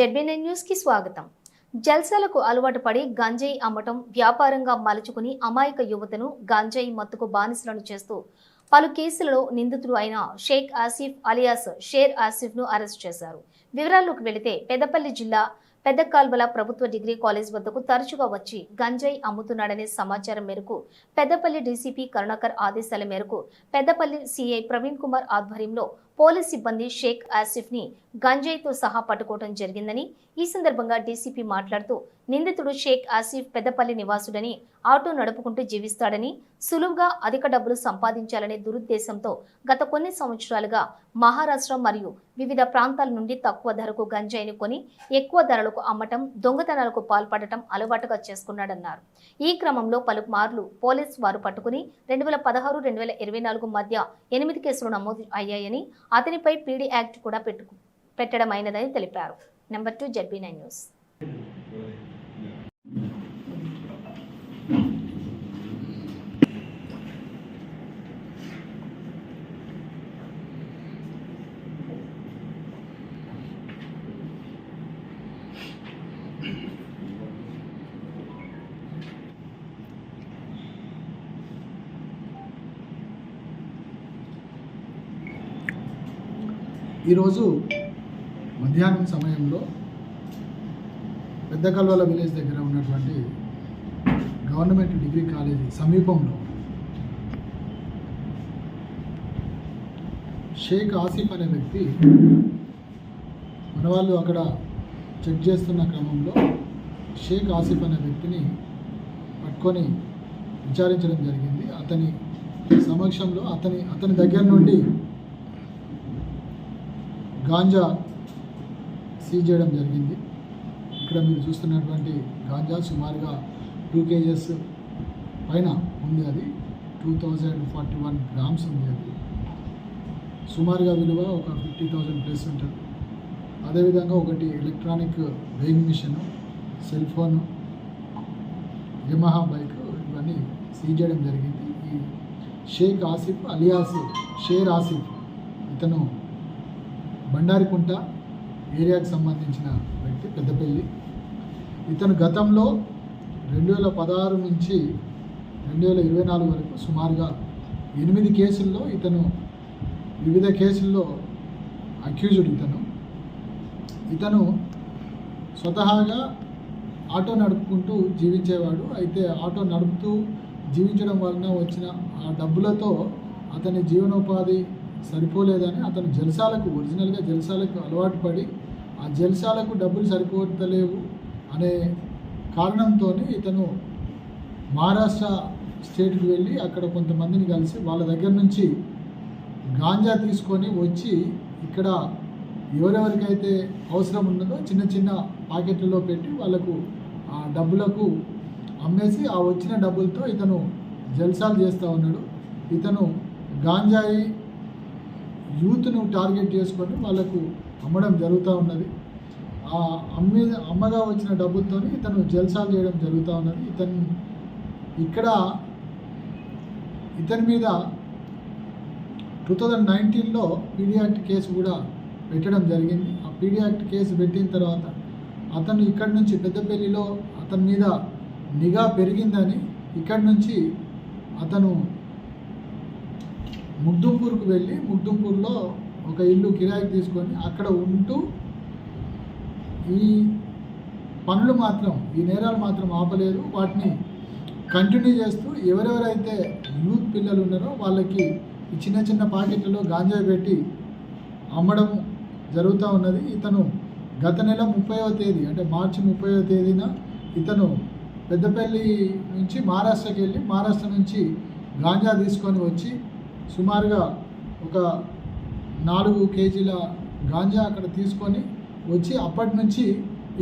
జెడ్బీనై న్యూస్కి స్వాగతం. జల్సాలకు అలవాటు పడి గంజాయి అమ్మటం వ్యాపారంగా మలుచుకుని అమాయక యువతను గంజాయి మత్తుకు బానిసలను చేస్తూ పలు కేసులలో నిందితుడు అయిన షేక్ ఆసిఫ్ అలియాస్ షేర్ ఆసిఫ్ను అరెస్ట్ చేశారు. వివరాల్లోకి వెళితే పెద్దపల్లి జిల్లా పెద్ద కాల్వల ప్రభుత్వ డిగ్రీ కాలేజ్ వద్దకు తరచుగా వచ్చి గంజాయి అమ్ముతున్నాడనే సమాచారం మేరకు పెద్దపల్లి డీసీపీ కరుణాకర్ ఆదేశాల మేరకు పెద్దపల్లి సీఐ ప్రవీణ్ కుమార్ ఆధ్వర్యంలో పోలీస్ సిబ్బంది షేక్ ఆసిఫ్ని గంజాయితో సహా పట్టుకోవడం జరిగిందని ఈ సందర్భంగా డీసీపీ మాట్లాడుతూ నిందితుడు షేక్ ఆసిఫ్ పెద్దపల్లి నివాసుడని ఆటో నడుపుకుంటూ జీవిస్తాడని సులువుగా అధిక డబ్బులు సంపాదించాలనే దురుద్దేశంతో గత కొన్ని సంవత్సరాలుగా మహారాష్ట్ర మరియు వివిధ ప్రాంతాల నుండి తక్కువ ధరకు గంజాయిని కొని ఎక్కువ ధరలకు అమ్మటం దొంగతనాలకు పాల్పడటం అలవాటుగా చేసుకున్నాడన్నారు. ఈ క్రమంలో పలుమార్లు పోలీస్ వారు పట్టుకుని రెండు వేల పదహారు రెండు వేల ఇరవై నాలుగు మధ్య ఎనిమిది కేసులు నమోదు అయ్యాయని అతనిపై పీడీ యాక్ట్ కూడా పెట్టు పెట్టడమైనదని తెలిపారు. Number two ZB nine news. ఈరోజు మధ్యాహ్నం సమయంలో పెద్ద కల్వల విలేజ్ దగ్గర ఉన్నటువంటి గవర్నమెంట్ డిగ్రీ కాలేజీ సమీపంలో షేక్ ఆసిఫ్ అనే వ్యక్తి మన వాళ్ళు అక్కడ చెక్ చేస్తున్న క్రమంలో షేక్ ఆసిఫ్ అనే వ్యక్తిని పట్టుకొని విచారించడం జరిగింది. అతని సమక్షంలో అతని అతని దగ్గర నుండి గాంజా సీజ్ చేయడం జరిగింది. ఇక్కడ మీరు చూస్తున్నటువంటి గాంజా సుమారుగా టూ కేజెస్ పైన ఉంది అది. Two thousand forty one grams ఉంది అది. సుమారుగా విలువ ఒక ఫిఫ్టీ థౌజండ్ ప్లస్ ఉంటుంది. అదేవిధంగా ఒకటి electronic weighing machine cell phone Yamaha bike ఇవన్నీ సీజ్ చేయడం జరిగింది. ఈ షేక్ ఆసిఫ్ అలియాస్ షేర్ ఆసిఫ్ ఇతను బండారికుంట ఏరియాకి సంబంధించిన వ్యక్తి పెద్దపల్లి. ఇతను గతంలో రెండు వేల పదహారు నుంచి రెండు వేల ఇరవై నాలుగు వరకు సుమారుగా ఎనిమిది కేసుల్లో ఇతను వివిధ కేసుల్లో అక్యూజ్డ్ ఇతను. ఇతను స్వతహాగా ఆటో నడుపుకుంటూ జీవించేవాడు. అయితే ఆటో నడుపుతూ జీవించడం వలన వచ్చిన ఆ డబ్బులతో అతని జీవనోపాధి సరిపోలేదని అతను జలసాలకు ఒరిజినల్గా జలసాలకు అలవాటు పడి ఆ జలసాలకు డబ్బులు సరిపోతలేవు అనే కారణంతో ఇతను మహారాష్ట్ర స్టేట్కి వెళ్ళి అక్కడ కొంతమందిని కలిసి వాళ్ళ దగ్గర నుంచి గాంజా తీసుకొని వచ్చి ఇక్కడ ఎవరెవరికైతే అవసరం ఉన్నదో చిన్న చిన్న పాకెట్లలో పెట్టి వాళ్ళకు ఆ డబ్బులకు అమ్మేసి ఆ వచ్చిన డబ్బులతో ఇతను జల్సాలు చేస్తూ ఉన్నాడు. ఇతను గాంజాయి యూత్ను టార్గెట్ చేసుకొని వాళ్ళకు అమ్మడం జరుగుతూ ఉన్నది. ఆ అమ్మి అమ్మగా వచ్చిన డబ్బులతో ఇతను జల్సాలు చేయడం జరుగుతూ ఉన్నది. ఇతను ఇక్కడ ఇతని మీద టూ థౌజండ్ నైన్టీన్లో పీడీ యాక్ట్ కేసు కూడా పెట్టడం జరిగింది. ఆ పీడీ యాక్ట్ కేసు పెట్టిన తర్వాత అతను ఇక్కడి నుంచి పెద్దపల్లిలో అతని మీద నిఘా పెరిగిందని ఇక్కడి నుంచి అతను ముగ్దుంపూర్కు వెళ్ళి ముగ్దుంపూర్లో ఒక ఇల్లు కిరాయికి తీసుకొని అక్కడ ఉంటూ ఈ పనులు మాత్రం ఈ నేరాలు మాత్రం ఆపలేదు. వాటిని కంటిన్యూ చేస్తూ ఎవరెవరైతే యూత్ పిల్లలు ఉన్నారో వాళ్ళకి ఈ చిన్న చిన్న పాకెట్లలో గాంజా పెట్టి అమ్మడం జరుగుతూ ఉన్నది. ఇతను గత నెల ముప్పైవ తేదీ అంటే మార్చి ముప్పైవ తేదీన ఇతను పెద్దపల్లి నుంచి మహారాష్ట్రకి వెళ్ళి మహారాష్ట్ర నుంచి గాంజా తీసుకొని వచ్చి సుమారుగా ఒక నాలుగు కేజీల గాంజా అక్కడ తీసుకొని వచ్చి అప్పటి నుంచి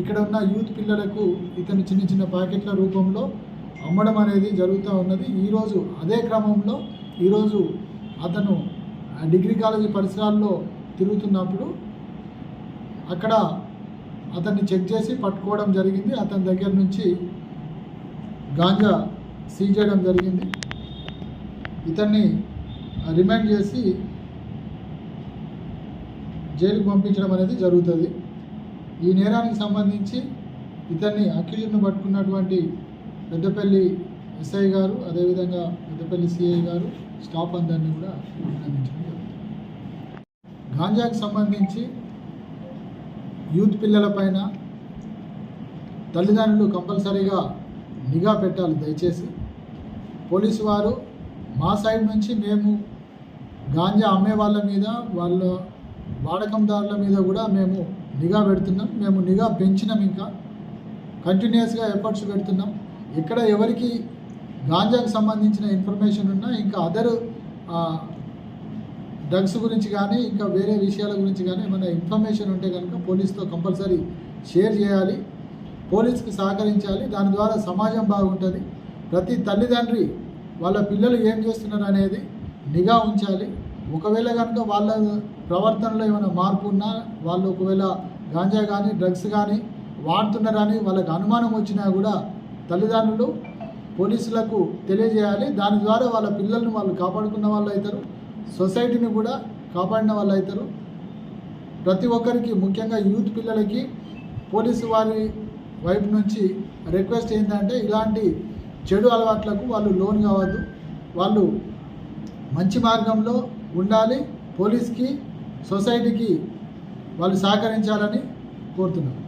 ఇక్కడ ఉన్న యూత్ పిల్లలకు ఇతను చిన్న చిన్న ప్యాకెట్ల రూపంలో అమ్మడం అనేది జరుగుతూ ఉన్నది. ఈరోజు అదే క్రమంలో ఈరోజు అతను ఆ డిగ్రీ కాలేజీ పరిసరాల్లో తిరుగుతున్నప్పుడు అక్కడ అతన్ని చెక్ చేసి పట్టుకోవడం జరిగింది. అతని దగ్గర నుంచి గాంజా సీజ్ చేయడం జరిగింది. ఇతన్ని రిమైండ్ చేసి జైలుకు పంపించడం అనేది జరుగుతుంది. ఈ నేరానికి సంబంధించి ఇతన్ని అక్యూజ్ను పట్టుకున్నటువంటి పెద్దపల్లి ఎస్ఐ గారు అదేవిధంగా పెద్దపల్లి సిఐ గారు స్టాఫ్ అందరినీ కూడా అభినందించడం జరుగుతుంది. గాంజాకు సంబంధించి యూత్ పిల్లలపైన తల్లిదండ్రులు కంపల్సరీగా నిఘా పెట్టాలి దయచేసి. పోలీసు వారు మా సైడ్ నుంచి మేము గాంజా అమ్మే వాళ్ళ మీద వాళ్ళ వాడకందారుల మీద కూడా మేము నిఘా పెడుతున్నాం. మేము నిఘా పెంచినాం ఇంకా. కంటిన్యూస్గా ఎఫర్ట్స్ పెడుతున్నాం. ఇక్కడ ఎవరికి గాంజాకు సంబంధించిన ఇన్ఫర్మేషన్ ఉన్నా ఇంకా అదర్ డ్రగ్స్ గురించి కానీ ఇంకా వేరే విషయాల గురించి కానీ ఏమైనా ఇన్ఫర్మేషన్ ఉంటే కనుక పోలీస్తో కంపల్సరీ షేర్ చేయాలి. పోలీస్కి సహకరించాలి. దాని ద్వారా సమాజం బాగుంటుంది. ప్రతి తల్లిదండ్రి వాళ్ళ పిల్లలు ఏం చేస్తున్నారు అనేది నిఘా ఉంచాలి. ఒకవేళ కనుక వాళ్ళ ప్రవర్తనలో ఏమైనా మార్పు ఉన్నా వాళ్ళు ఒకవేళ గాంజా కానీ డ్రగ్స్ కానీ వాడుతున్నారని వాళ్ళకి అనుమానం వచ్చినా కూడా తల్లిదండ్రులు పోలీసులకు తెలియజేయాలి. దాని ద్వారా వాళ్ళ పిల్లల్ని వాళ్ళు కాపాడుకున్న వాళ్ళు అవుతారు. సొసైటీని కూడా కాపాడిన వాళ్ళు అవుతారు. ప్రతి ఒక్కరికి ముఖ్యంగా యూత్ పిల్లలకి పోలీసు వారి వైపు నుంచి రిక్వెస్ట్ ఏంటంటే ఇలాంటి చెడు అలవాట్లకు వాళ్ళు లోన్ కావద్దు. వాళ్ళు మంచి మార్గంలో ఉండాలి. పోలీస్కి సొసైటీకి వాళ్ళు సహకరించాలని కోరుతున్నాను.